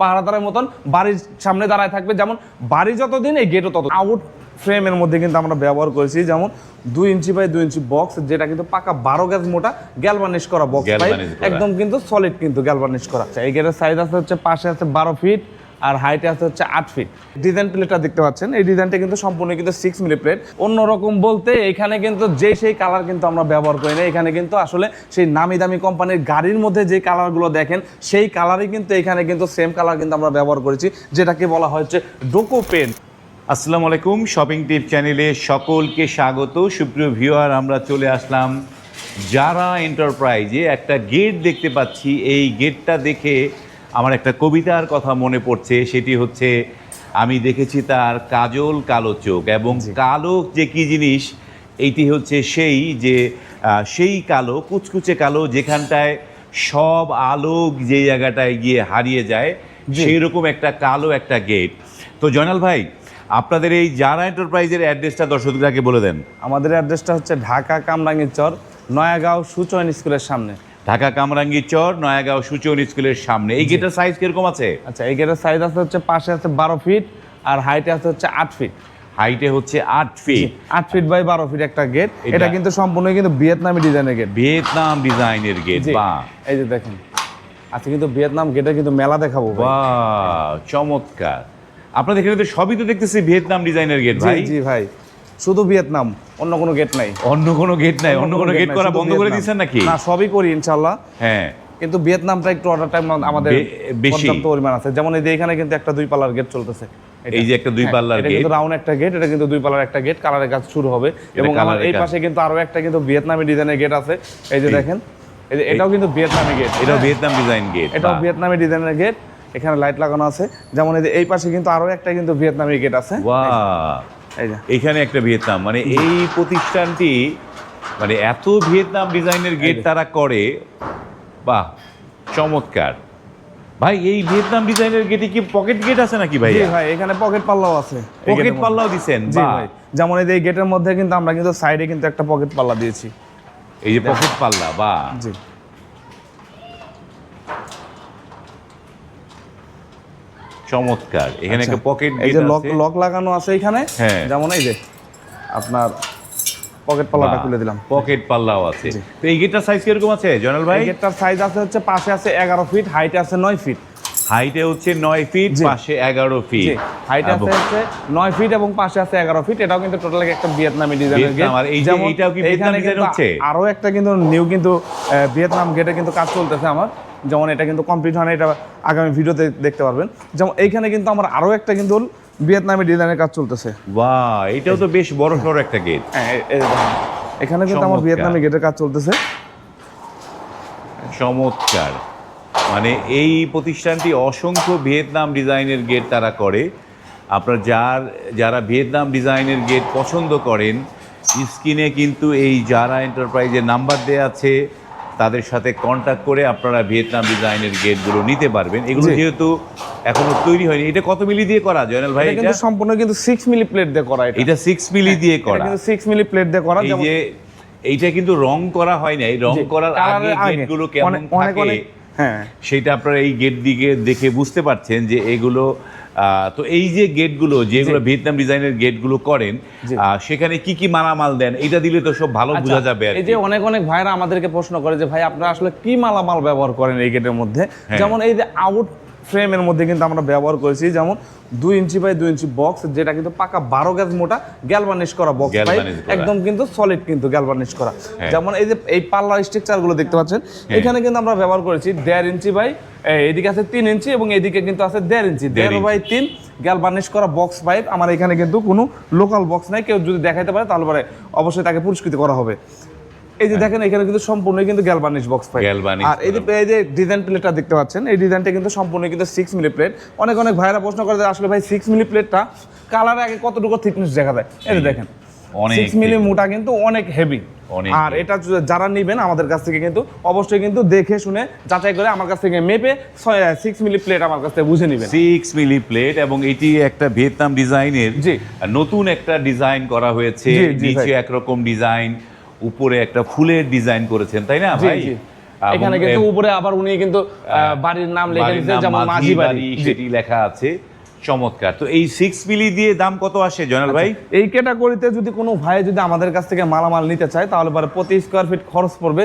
পাহারাদারের মতন বাড়ির সামনে দাঁড়ায় থাকবে। যেমন বাড়ি যতদিন এই গেটও তত আউট ফ্রেমের মধ্যে কিন্তু আমরা ব্যবহার করেছি যেমন দুই ইঞ্চি বাই দুই ইঞ্চি বক্স যেটা কিন্তু পাকা বারো গ্যাস মোটা গ্যালভানিশ করা বক্স একদম কিন্তু সলিড কিন্তু গ্যালভানিশ করা। আচ্ছা, এই গেটের সাইজ আছে হচ্ছে পাশে আছে বারো ফিট আর হাইটে আছে হচ্ছে আট ফিট ডিজাইন প্লেটটা দেখতে পাচ্ছেন। এই ডিজাইনটা কিন্তু সম্পূর্ণ কিন্তু সিক্স মিলি প্লেট অন্যরকম বলতে এখানে কিন্তু যে সেই কালার কিন্তু আমরা ব্যবহার করি না। এখানে কিন্তু আসলে সেই নামি দামি কোম্পানির গাড়ির মধ্যে যে কালারগুলো দেখেন, সেই কালারই কিন্তু এখানে কিন্তু সেম কালার কিন্তু আমরা ব্যবহার করেছি, যেটাকে বলা হচ্ছে ডোকো পেন আসসালামু আলাইকুম শপিং টিপ চ্যানেলে সকলকে স্বাগত। সুপ্রিয় ভিউয়ার আমরা চলে আসলাম যারা এন্টারপ্রাইজে একটা গেট দেখতে পাচ্ছি। এই গেটটা দেখে আমার একটা কবিতার কথা মনে পড়ছে সেটি হচ্ছে আমি দেখেছি তার কাজল কালো চোখ এবং কালো যে কি জিনিস এইটি হচ্ছে সেই যে সেই কালো কুচকুচে কালো যেখানটায় সব আলো যে জায়গাটায় গিয়ে হারিয়ে যায় সেই রকম একটা কালো একটা গেট। তো জয়নাল ভাই আপনাদের এই যারা এন্টারপ্রাইজের অ্যাড্রেসটা দর্শকদেরকে বলে দেন। আমাদের অ্যাড্রেসটা হচ্ছে ঢাকা কামরাঙ্গীর চর নয়াগাঁও সুচয়ন স্কুলের সামনে। ঢাকা কামরাঙ্গি চর নয়াগাঁও সূচন স্কুলের সামনে। এই গেটের সাইজ কীরকম আছে? আচ্ছা এই গেটের সাইজ আছে হচ্ছে পাশে আছে বারো ফিট আর হাইটে আছে হচ্ছে আট ফিট হাইটে হচ্ছে আট ফিট আট ফিট বাই বারো ফিট একটা গেট এটা- কিন্তু সম্পূর্ণ কিন্তু ভিয়েতনামি ডিজাইনের গেট ভিয়েতনাম ডিজাইনের গেট বা এই যে দেখেন আজকে কিন্তু ভিয়েতনাম গেটে কিন্তু মেলা দেখাবো। বা চমৎকার। আপনাদের এখানে তো সবই তো দেখতেছি ভিয়েতনাম ডিজাইনের গেট ভাই। জি ভাই। শুধু ভিয়েতনাম অন্য কোনো গেট নাই। অন্য কোনো গেট নাই অন্য কোনো গেট করা বন্ধ করে। দিচ্ছেন নাকি? না সবই করি ইনশাল্লাহ হ্যাঁ। কিন্তু ভিয়েতনামটা একটু অর্ডার টাইম আমাদের বেশি। পরিমাণ আছে। যেমন এই যে এখানে কিন্তু একটা দুই পাল্লার গেট চলতেছে। এই যে একটা দুই হ্যাঁ, পাল্লার গেট কিন্তু রাউন্ড একটা গেট এটা কিন্তু দুই পাল্লার একটা গেট কালারের কাজ শুরু হবে। এবং আমার এই পাশে কিন্তু আরও একটা কিন্তু ভিয়েতনামি ডিজাইনের গেট আছে। এই যে দেখেন এই যে এটাও কিন্তু ভিয়েতনামি গেট এটাও ভিয়েতনাম ডিজাইন গেট এটাও ভিয়েতনামি ডিজাইনের গেট এখানে লাইট লাগানো আছে। যেমন এই পাশে কিন্তু আরও একটা কিন্তু ভিয়েতনামি গেট আছে। এখানে একটা ভিয়েতনাম। মানে এই প্রতিষ্ঠানটি মানে এত ভিয়েতনাম ডিজাইনের গেট তারা করে বাহ চমৎকার। ভাই এই ভিয়েতনাম ডিজাইনের গেটে কি পকেট গেট আছে নাকি ভাই ভাই এখানে পকেট পাল্লাও আছে। পকেট পাল্লাও দিছেন জি ভাই যেমন এই এই গেটের মধ্যে কিন্তু আমরা কিন্তু সাইডে কিন্তু একটা পকেট পাল্লা দিয়েছি। এই যে পকেট পাল্লা বাহ। জি। চমৎকার। এখানে একটা পকেট আচ্ছা। এই যে লক লক লাগানো আছে এখানে হ্যাঁ। যেমন এই যে আপনার পকেট পাল্লাটা খুলে দিলাম। পকেট পাল্লাও আছে। তো এই গেটটার সাইজ কীরকম আছে জয়নাল ভাই? গেটটার সাইজ আছে হচ্ছে পাশে আছে এগারো ফিট হাইটে আছে নয় ফিট হাইটে হচ্ছে নয় ফিট পাশে এগারো ফিট হাইট আছে হচ্ছে নয় ফিট এবং পাশে আছে এগারো ফিট এটাও কিন্তু টোটাল একটা ভিয়েতনামি ডিজাইনের গেট ভিয়েতনাম, আর এই যে এইটাও কি ভিয়েতনাম ডিজাইন হচ্ছে? আরও একটা কিন্তু নিউ কিন্তু ভিয়েতনাম গেটে কিন্তু কাজ চলতেছে আমার। যেমন এটা কিন্তু কমপ্লিট হয় না এটা আগামী ভিডিওতে দেখতে পারবেন। যেমন এইখানে কিন্তু আমার আরও একটা কিন্তু ভিয়েতনামি ডিজাইনের কাজ চলতেছে। বাহ এটাও তো বেশ বড় সড়ো একটা গেট হ্যাঁ। এখানে কিন্তু আমার চমৎকার। ভিয়েতনামি গেটের কাজ চলতেছে। চমৎকার। মানে এই প্রতিষ্ঠানটি অসংখ্য ভিয়েতনাম ডিজাইনের গেট তারা করে। আপনার যার যারা ভিয়েতনাম ডিজাইনের গেট পছন্দ করেন স্ক্রিনে কিন্তু এই যারা এন্টারপ্রাইজের নাম্বার দেওয়া আছে। তাদের সাথে কন্ট্যাক্ট করে আপনারা ভিয়েতনাম ডিজাইনের গেটগুলো নিতে পারবেন। এগুলো যেহেতু এখনও তৈরি হয়নি এটা কত মিলি দিয়ে করা জয়নাল ভাই এটা কিন্তু সম্পূর্ণ কিন্তু সিক্স মিলি প্লেট দিয়ে করা এটা। এটা সিক্স মিলি দিয়ে করা। কিন্তু সিক্স মিলি প্লেট দিয়ে করা এই যেমন যে এইটা কিন্তু রং করা হয় নাই রং করার আগে। গেটগুলো কেমন থাকে হ্যাঁ। সেটা আপনারা এই গেট দিকে দেখে বুঝতে পারছেন যে এগুলো তো এই যে গেটগুলো যেগুলো ভিয়েতনাম ডিজাইনের গেটগুলো করেন আহ, সেখানে কি কি মালামাল দেন? এটা দিলে তো সব ভালো বোঝা আচ্ছা, যাবে এই যে অনেক অনেক ভাইরা আমাদেরকে প্রশ্ন করে যে ভাই আপনারা আসলে কি মালামাল ব্যবহার করেন এই গেটের মধ্যে? হ্যাঁ। যেমন এই যে আউট ফ্রেমের মধ্যে কিন্তু আমরা ব্যবহার করেছি যেমন দুই ইঞ্চি বাই দুই ইঞ্চি বক্স যেটা কিন্তু পাকা বারো গ্যাস মোটা গ্যালভানিশ করা বক্স একদম কিন্তু সলিড কিন্তু গ্যালভানিশ করা। হ্যাঁ। যেমন এই যে এই পাল্লার স্ট্রাকচারগুলো দেখতে পাচ্ছেন এখানে কিন্তু আমরা ব্যবহার করেছি দেড় ইঞ্চি বাই এদিকে আছে তিন ইঞ্চি এবং এদিকে কিন্তু আছে দেড় ইঞ্চি। দেড় বাই তিন গ্যালভানিশ করা বক্স পাইপ আমার এখানে কিন্তু কোনো লোকাল বক্স নাই কেউ যদি দেখাইতে পারে তাহলে পরে অবশ্যই তাকে পুরস্কৃত করা হবে। এই যে দেখেন এখানে কিন্তু সম্পূর্ণ কিন্তু গ্যালভানিশ বক্স Galvanish আর এই যে এই যে ডিজাইন প্লেটটা দেখতে পাচ্ছেন এই ডিজাইনটা কিন্তু সম্পূর্ণ কিন্তু মিলি প্লেট অনেক অনেক ভাইরা প্রশ্ন করে যে আসলে ভাই মিলি প্লেটটা কালারে আগে কতটুকু থিকনেস দেখা যায়? এই দেখেন অনেক মিলি মোটা কিন্তু অনেক হেভি আর এটা যারা নেবেন আমাদের কাছ থেকে কিন্তু অবশ্যই কিন্তু দেখে শুনে যাচাই করে আমার কাছ থেকে মেপে সিক্স মিলি প্লেট আমার কাছ থেকে বুঝে নেবেন। সিক্স মিলি প্লেট এবং এটি একটা ভিয়েতনাম ডিজাইনের জি। নতুন একটা ডিজাইন করা হয়েছে নিচে একরকম ডিজাইন। উপরে একটা ফুলের ডিজাইন করেছেন তাই না ভাই? এখানে কিন্তু উপরে আবার উনি কিন্তু বাড়ির নাম লিখে বাড়ির দিয়েছে নাম যেমন মাঝি বাড়ি সেটি লেখা আছে। চমৎকার। তো এই সিক্স মিলি দিয়ে দাম কত আসে জয়নাল ভাই? এই ক্যাটাগরিতে যদি কোনো ভাই যদি আমাদের কাছ থেকে মালামাল নিতে চায় তাহলে পরে প্রতি স্কোয়ার ফিট খরচ পড়বে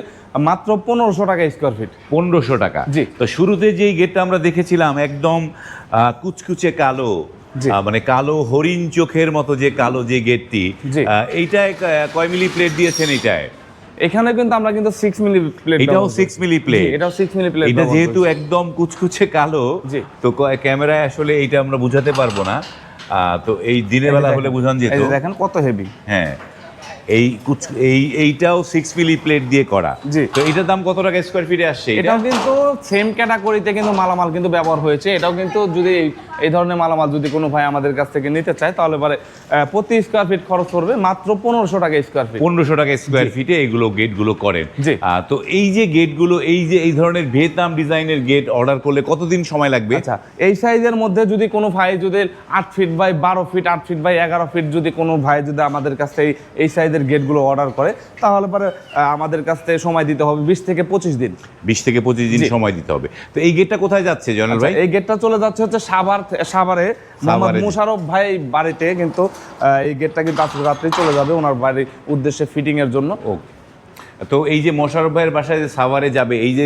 মাত্র পনেরোশো টাকা স্কোয়ার ফিট পনেরোশো টাকা। জি। তো শুরুতে যেই গেটটা আমরা দেখেছিলাম একদম কুচকুচে কালো মানে কালো হরিণ চোখের মতো যে কালো যে গেটটি। এইটায় কয় মিলি প্লেট দিয়েছেন এইটায়? এখানে কিন্তু আমরা কিন্তু সিক্স মিলি প্লেট এটাও সিক্স মিলি প্লেট। এটাও সিক্স মিলি প্লেট এটা যেহেতু একদম কুচকুচে কালো। তো ক্যামেরায় আসলে এইটা আমরা বুঝাতে পারব না। আহ, তো এই দিনের বেলা হলে বুঝান যেত। দেখেন কত হেভি হ্যাঁ। এই এই এইটাও সিক্স মিলি প্লেট দিয়ে করা। জি। তো এটার দাম কত টাকা স্কোয়ার ফিটে আসছে এটাও কিন্তু সেম ক্যাটাগরিতে কিন্তু মালামাল কিন্তু ব্যবহার হয়েছে। এটাও কিন্তু যদি এই- ধরনের মালামাল যদি কোনো ভাই আমাদের কাছ থেকে নিতে চায় তাহলে পরে প্রতি স্কোয়ার ফিট খরচ পড়বে মাত্র পনেরোশো টাকা স্কোয়ার ফিট পনেরোশো টাকা স্কোয়ার ফিটে এগুলো গেটগুলো করেন। জি। তো এই যে গেটগুলো এই যে এই ধরনের ভিয়েতনাম ডিজাইনের গেট অর্ডার করলে কতদিন সময় লাগবে? আচ্ছা এই সাইজের মধ্যে যদি কোনো ভাই যদি আট ফিট বাই বারো ফিট আট ফিট বাই এগারো ফিট যদি কোনো ভাই যদি আমাদের কাছ থেকে এই সাইজের গেটগুলো অর্ডার করে তাহলে পরে আমাদের কাছ থেকে সময় দিতে হবে বিশ থেকে পঁচিশ দিন। বিশ থেকে পঁচিশ দিন সময় দিতে হবে। তো এই গেটটা কোথায় যাচ্ছে জয়নাল ভাই? এই গেটটা চলে যাচ্ছে হচ্ছে সাভার সাভারে। মোহাম্মদ মুশারফ ভাই বাড়িতে কিন্তু এই গেটটা কিন্তু আজকে রাত্রেই চলে যাবে ওনার বাড়ির উদ্দেশ্যে ফিটিংয়ের এর জন্য। ও তো এই যে মোশারফ ভাইয়ের বাসায় যে সাভারে যাবে এই যে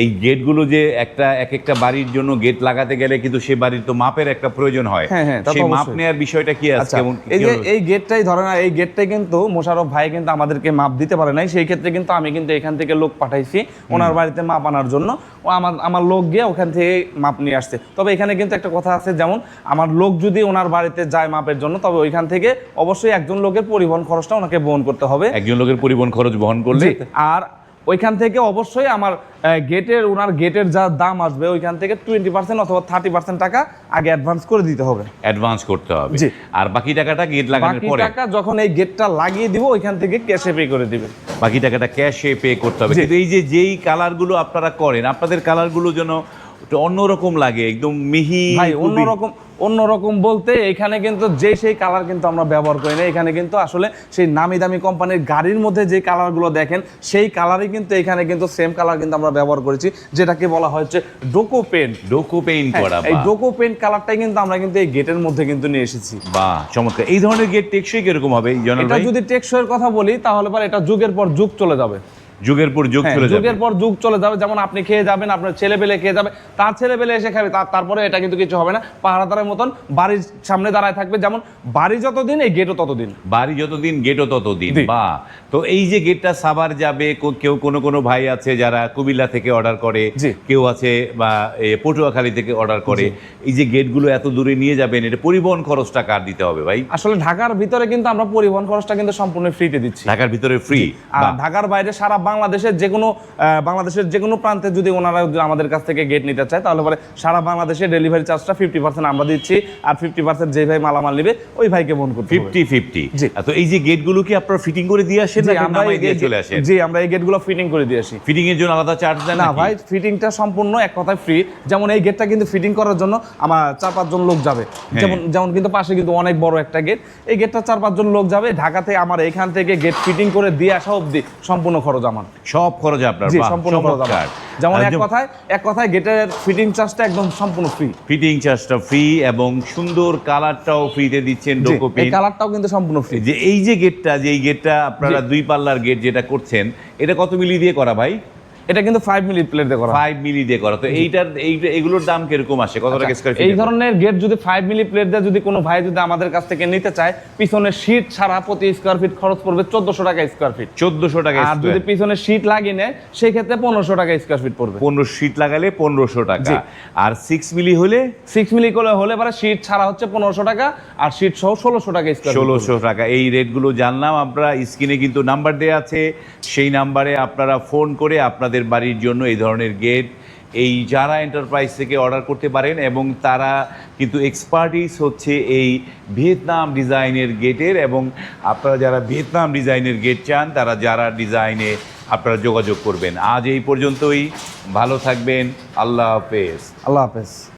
এই গেটগুলো যে একটা এক একটা বাড়ির জন্য গেট লাগাতে গেলে কিন্তু সে বাড়ির তো মাপের একটা প্রয়োজন হয়। হ্যাঁ, হ্যাঁ, সেই মাপ নেওয়ার বিষয়টা কি আছে? আচ্ছা কেমন এই যে এই গেটটাই ধরে না এই গেটটাই কিন্তু মোশারফ ভাই কিন্তু আমাদেরকে মাপ দিতে পারে নাই। সেই ক্ষেত্রে কিন্তু আমি কিন্তু এখান থেকে লোক পাঠাইছি ওনার বাড়িতে মাপ আনার জন্য। ও আমার আমার লোক গিয়ে ওখান থেকে মাপ নিয়ে আসছে। তবে এখানে কিন্তু একটা কথা আছে যেমন আমার লোক যদি ওনার বাড়িতে যায় মাপের জন্য তবে ওইখান থেকে অবশ্যই একজন লোকের পরিবহন খরচটা ওনাকে বহন করতে হবে। একজন লোকের পরিবহন খরচ বহন করলে জি, আর ওইখান থেকে অবশ্যই আমার গেটের ওনার গেটের যা দাম আসবে ওইখান থেকে টোয়েন্টি পার্সেন্ট অথবা থার্টি পার্সেন্ট টাকা আগে অ্যাডভান্স করে দিতে হবে। অ্যাডভান্স করতে হবে। জি। আর বাকি টাকাটা গেট লাগানোর পরে? টাকা যখন এই গেটটা লাগিয়ে দিব ওইখান থেকে ক্যাশে পে করে দিবেন। বাকি টাকাটা ক্যাশে পে করতে হবে। কিন্তু এই যে যেই কালারগুলো আপনারা করেন আপনাদের কালারগুলো যেন অন্যরকম লাগে একদম মিহি ভাই অন্যরকম অন্যরকম বলতে এখানে কিন্তু যে সেই কালার কিন্তু আমরা ব্যবহার করি না। এখানে কিন্তু আসলে সেই নামি দামি কোম্পানির গাড়ির মধ্যে যে কালারগুলো দেখেন সেই কালারই কিন্তু এখানে কিন্তু সেম কালার কিন্তু আমরা ব্যবহার করেছি যেটাকে বলা হচ্ছে ডোকো পেন্ট ডোকো পেইন্ট করা এই ডোকো পেন্ট কালারটাই কিন্তু আমরা কিন্তু এই গেটের মধ্যে কিন্তু নিয়ে এসেছি। বা চমৎকার। এই ধরনের গেট টেকসই কীরকম হবে এটা যদি টেকসইয়ের কথা বলি তাহলে পর এটা যুগের পর যুগ চলে যাবে। যুগের পর যুগ হ্যাঁ, চলে যাবে। যুগের পর যুগ চলে যাবে। যেমন আপনি খেয়ে যাবেন আপনার ছেলে পেলে খেয়ে যাবে তার ছেলে পেলে এসে খাবে তারপরে এটা কিন্তু কিছু হবে না। পাহারাদারের মতন বাড়ির সামনে দাঁড়ায় থাকবে। যেমন বাড়ি যতদিন এই গেটও ততদিন। বাড়ি যতদিন গেটও ততদিন বা তো এই যে গেটটা সাভার যাবে কেউ কোনো কোনো ভাই আছে যারা কুমিল্লা থেকে অর্ডার করে কেউ আছে বা পটুয়াখালী থেকে অর্ডার করে এই যে গেটগুলো এত দূরে নিয়ে যাবেন এটা পরিবহন খরচটা কার দিতে হবে ভাই? আসলে ঢাকার ভিতরে কিন্তু আমরা পরিবহন খরচটা কিন্তু সম্পূর্ণ ফ্রিতে দিচ্ছি। ঢাকার ভিতরে ফ্রি আর ঢাকার বাইরে সারা বাংলাদেশের যে কোনো আহ, বাংলাদেশের যে কোনো প্রান্তে যদি ওনারা আমাদের কাছ থেকে গেট নিতে চায় তাহলে পরে সারা বাংলাদেশে ডেলিভারি চার্জটা ফিফটি পার্সেন্ট আমরা দিচ্ছি আর ফিফটি পার্সেন্ট যে ভাই মালামাল নিবে ওই ভাইকে বহন করতে ফিফটি ফিফটি তো এই যে গেটগুলো কি আপনারা ফিটিং করে দিয়ে আসেন আমরা এই গেট- চলে আসেন? জি আমরা এই গেটগুলো ফিটিং করে দিয়ে আসি। ফিটিং এর জন্য আলাদা চার্জ দেন না? ভাই ফিটিংটা সম্পূর্ণ এক কথায় ফ্রি যেমন এই গেটটা কিন্তু ফিটিং করার জন্য আমার চার পাঁচজন লোক যাবে। হ্যাঁ। যেমন যেমন কিন্তু পাশে কিন্তু অনেক বড় একটা গেট এই গেটটা চার পাঁচজন লোক যাবে ঢাকাতে আমার এখান থেকে গেট ফিটিং করে দিয়ে আসা অবধি সম্পূর্ণ খরচ আমার সব খরচ আপনার জি সম্পূর্ণ খরচ আমার। যেমন এক কথায় এক কথায় গেটের ফিটিং চার্জটা একদম সম্পূর্ণ ফ্রি ফিটিং চার্জটা ফ্রি এবং সুন্দর কালারটাও ফ্রিতে দিচ্ছেন ডোকো এই কালারটাও কিন্তু সম্পূর্ণ ফ্রি যে এই যে গেটটা যে এই গেটটা আপনারা দুই পাল্লার গেট যেটা করছেন এটা কত মিলি দিয়ে করা ভাই? এটা কিন্তু ফাইভ মিনিট প্লেট দিয়ে করা। ফাইভ মিলি দিয়ে করা। তো এইটার এইটা এগুলোর দাম কীরকম আসে? কত টাকা স্কোয়ার আচ্ছা, এই ধরনের গেট যদি ফাইভ মিলি প্লেট দিয়ে যদি কোনো ভাই যদি আমাদের কাছ থেকে নিতে চায় পিছনে শীট ছাড়া প্রতি স্কোয়ার ফিট খরচ পড়বে চোদ্দশো টাকা স্কোয়ার ফিট চোদ্দশো টাকা আর যদি পিছনে শীট লাগিয়ে নেয় সেই ক্ষেত্রে পনেরোশো টাকা স্কোয়ার ফিট পড়বে। পনেরো শীট লাগালে পনেরোশো টাকা। আর সিক্স মিলি হলে? সিক্স মিলি করে হলে পরে শীট ছাড়া হচ্ছে পনেরোশো টাকা আর শীট সহ ষোলোশো টাকা স্কোয়ার ষোলোশো টাকা। এই রেটগুলো জানলাম আপনারা স্ক্রিনে কিন্তু নাম্বার দেওয়া আছে। সেই নাম্বারে আপনারা ফোন করে আপনাদের বাড়ির জন্য এই ধরনের গেট এই যারা এন্টারপ্রাইজ থেকে অর্ডার করতে পারেন এবং তারা কিন্তু এক্সপার্টিস হচ্ছে এই ভিয়েতনাম ডিজাইনের গেটের এবং আপনারা যারা ভিয়েতনাম ডিজাইনের গেট চান, তারা যারা ডিজাইনে আপনারা যোগাযোগ করবেন। আজ এই পর্যন্তই। ভালো থাকবেন। আল্লাহ হাফেজ। আল্লাহ হাফেজ।